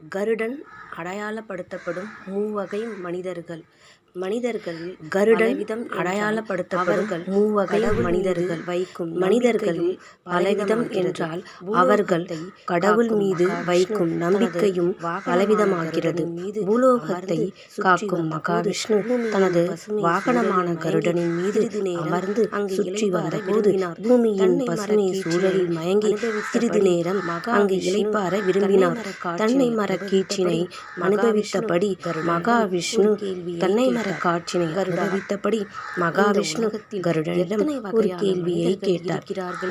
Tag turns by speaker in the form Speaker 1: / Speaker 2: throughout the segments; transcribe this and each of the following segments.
Speaker 1: கருடன் அடையாளப்படுத்தப்படும் மூவகை மனிதர்கள். மனிதர்களில் கருடன் விதம் அடையாளப்படுத்தப்படும் மூவகை மனிதர்கள். வைக்கும் மனிதர்களில் பலவிதம் என்றால் அவர்கள் கடவுள் மீது வைக்கும் நம்பிக்கையும் பலவிதமாகிறது. பூலோகத்தை காக்கும் மகாவிஷ்ணு தனது வாகனமான கருடனின் மீது அமர்ந்து சுற்றி வந்தபோது பூமியின் பசுமை சூழலில் மயங்கி சிறிது நேரம் அங்கு இளைப்பாற விரும்பினார். தன்னை மர கீச்சினை அனுபவித்தபடி மகாவிஷ்ணு தன்னை மர காட்சினை அனுபவித்தபடி மகாவிஷ்ணு கருடனிடம் ஒரு கேள்வியை கேட்டார்.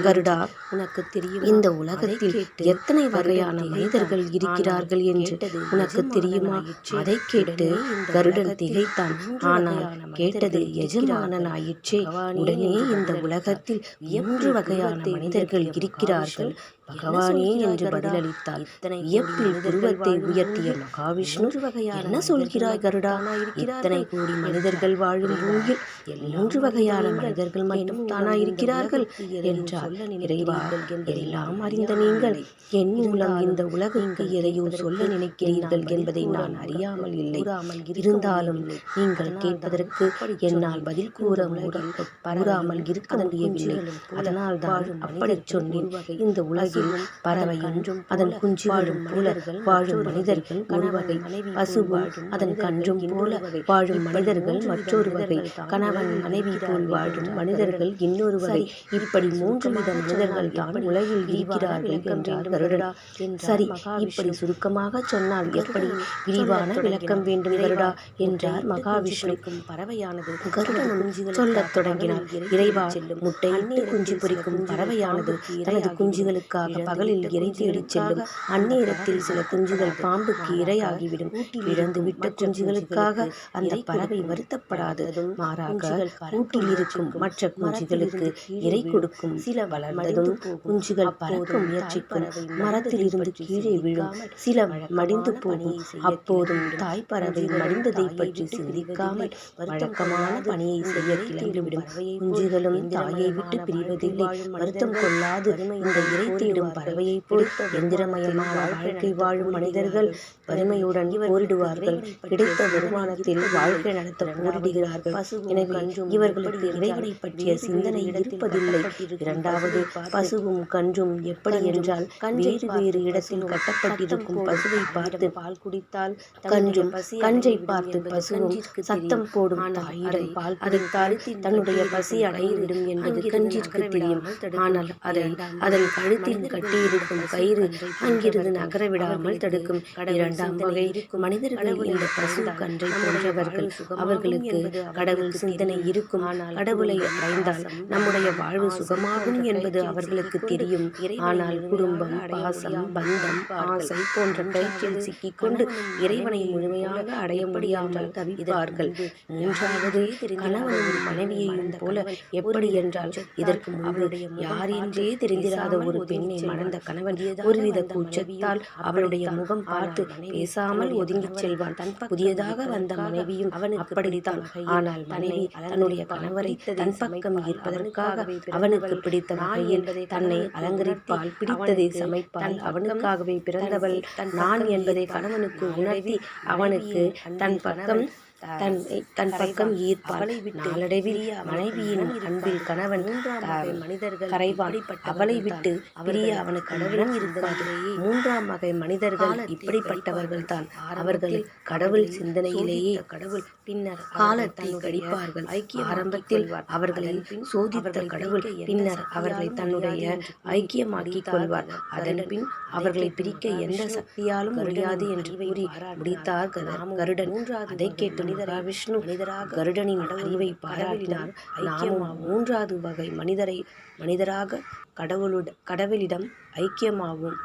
Speaker 1: கருடா உனக்கு தெரியும்? இந்த உலகத்தில் எத்தனை வகையான மனிதர்கள் இருக்கிறார்கள் என்று உனக்கு தெரியுமா? அதை கேட்டு கருடன் திகைத்தான். ஆனால் கேட்டது எஜமானன் ஆயிற்றே உடனே இந்த உலகத்தில் மூன்று வகையான மனிதர்கள் இருக்கிறார்கள். பகவானே என்று பதிலளித்தார் வியப்பில் புருவத்தை உயர்த்திய மகாவிஷ்ணு என்ன சொல்கிறாய் கருடா? இத்தனை கோடி மனிதர்கள் வாழும் பூமியில் மூன்று வகையான மனிதர்கள் மட்டும் தானா இருக்கிறார்கள் என்றார். இறைவா எல்லாம் அறிந்த நீங்கள்? என் மூலம் இந்த உலகுக்கு எதையோ சொல்ல நினைக்கிறீர்கள் என்பதை நான் அறியாமல் இல்லை. இருந்தாலும் நீங்கள் கேட்பதற்கு என்னால் பதில் கூற மூலம் பரவாமல் இருக்க முடியவில்லை. அதனால் தான் அப்படி சொன்னேன். இந்த உலகில் பறவையும் அதன் குஞ்சுகளும் போல வாழும் மனிதர்கள் ஒரு வகை பசுவும் அதன் கன்றும் போல வாழும் மனிதர்கள் மற்றொரு வகை கணவன் மனைவி போல் வாழும் மனிதர்கள் இன்னொரு வகை. இப்படி மூன்று வித மனிதர்கள் தான் உலகில் இருக்கிறார்கள் என்றார் கருடா. சரி இப்படி சுருக்கமாக சொன்னால் எப்படி விரிவான விளக்கம் வேண்டும் கருடா என்றார் மகாவிஷ்ணுக்கும் பறவையானது கருடனும் சொல்லத் தொடங்கினார். இறைவா முட்டையிட்டு குஞ்சு பொரிக்கும் பறவையானது தனது குஞ்சுகளுக்காக பகலில் இறை தேடிச் செல்லும் அந்நேரத்தில் சில குஞ்சுகள் பாம்புக்கு இரையாகிவிடும். இழந்துவிட்ட குஞ்சுகளுக்காக அந்த பறவை வருத்தப்படாது. மாறாக கூட்டில் இருக்கும் மற்ற குஞ்சுகளுக்கு இறை கொடுக்கும். சில வளர்ந்ததும் குஞ்சுகள் பறக்க முயற்சிக்கும். மரத்தில் இருந்து கீழே விழும். சில மடிந்து போகும். அப்போதும் தாய் பறவை மடிந்ததை பற்றி சிந்திக்காமல் வழக்கமான பணியை செய்ய கிளம்பிவிடும். குஞ்சுகளும் தாயை விட்டு பிரிவதில்லை. வருத்தம் கொள்ளாது. இந்த இறை தேடும் பறவையைப் போல் எந்திரமயமான வாழ்க்கை வாழும் மனிதர்கள் வறுமையுடன் போரிடுவார்கள். கிடைத்த வருமானத்தில் வாழ்க்கை நடத்த போரிடுகிறார்கள். எனவே இவர்களுக்கு இறைவனை பற்றிய சிந்தனை இருப்பதில்லை. இரண்டாவது பசுவும் கன்றும் எப்படி என்றால் வேறு வேறு இடத்தில் கட்டப்பட்டிருக்கும் பசுவை பார்த்து பால் குடித்தால் கன்றும் கன்றை பார்த்து பசுவும் சத்தம் போடும் தாயிடம் பால் குடித்தால் தன்னுடைய பசி அடைந்துவிடும் என்பது கன்றிற்கு தெரியும். ஆனால் அதை அதன் கழுத்தில் கட்டியிருக்கும் கயிறு அங்கிருந்து நகர விடாமல் தடுக்கும். இரண்டாம் வகை மனிதர்கள் இந்த பசு கன்றை போன்றவர்கள் அவர்களுக்கு கடவுள் சிந்தனை இருக்கும். கடவுளை அடைந்தால் நம்முடைய வாழ்வு சுகமாகும் என்பது அவர்களுக்கு தெரியும். ஆனால் குடும்பம் பாசம் பந்தம் ஆசை போன்ற கயிற்றில் சிக்கிக்கொண்டு இறைவனை முழுமையாக அடைய முடியாமல் தவிப்பார்கள். மூன்றாவது கணவனும் மனைவியையும் போல எப்படி என்றால் இதற்கு முன்பு யார் என்றே தெரிந்திராத ஒரு பெண்ணை மணந்த கணவன் ஒருவித கூச்சத்தால் அவளுடைய முகம் பார்த்து பேசாமல் ஒதுங்கிச் செல்வான் தன் புதியதாக வந்த மனைவியும் அவன் அப்படித்தான். ஆனால் மனைவி தன்னுடைய கணவரை தன் பக்கம் ஈர்ப்பதற்காக அவனுக்கு பிடித்த வகையில் தன்னை அலங்கரிப்பால் பிடித்ததை சமைப்பால் அவனுக்காகவே பிறந்தவள் நான் என்பதை கணவனுக்கு உணர்த்தி அவனுக்கு தன் பக்கம் தன் தன் பக்கம் ஈர்ப்பாள் நாளடைவில் மனைவியின் அன்பில் கணவன் மனிதர்கள் கரைவான் அவளை விட்டு பிரிய அவனுக்கு கடவுளும் இருக்காது மூன்றாம் வகை மனிதர்கள் இப்படிப்பட்டவர்கள் தான். அவர்கள் கடவுள் சிந்தனையிலேயே கடவுள் பின்னர் காலத்தை கழிப்பார்கள் ஐக்கிய ஆரம்பத்தில் அவர்களை சோதித்த கடவுள் பின்னர் அவர்களை தன்னுடைய ஐக்கியமாக்கிக் கொள்வார். அதன் பின் அவர்களை பிரிக்க எந்த சக்தியாலும் முடியாது என்று கூறி முடித்தார் கருடன். அதை கேட்டு மகாவிஷ்ணு கருடனின் அறிவை பாராட்டினார் நாமும் மூன்றாவது வகை மனிதரை மனிதராக கடவுளுட கடவுளிடம் ஐக்கியமாவோம்.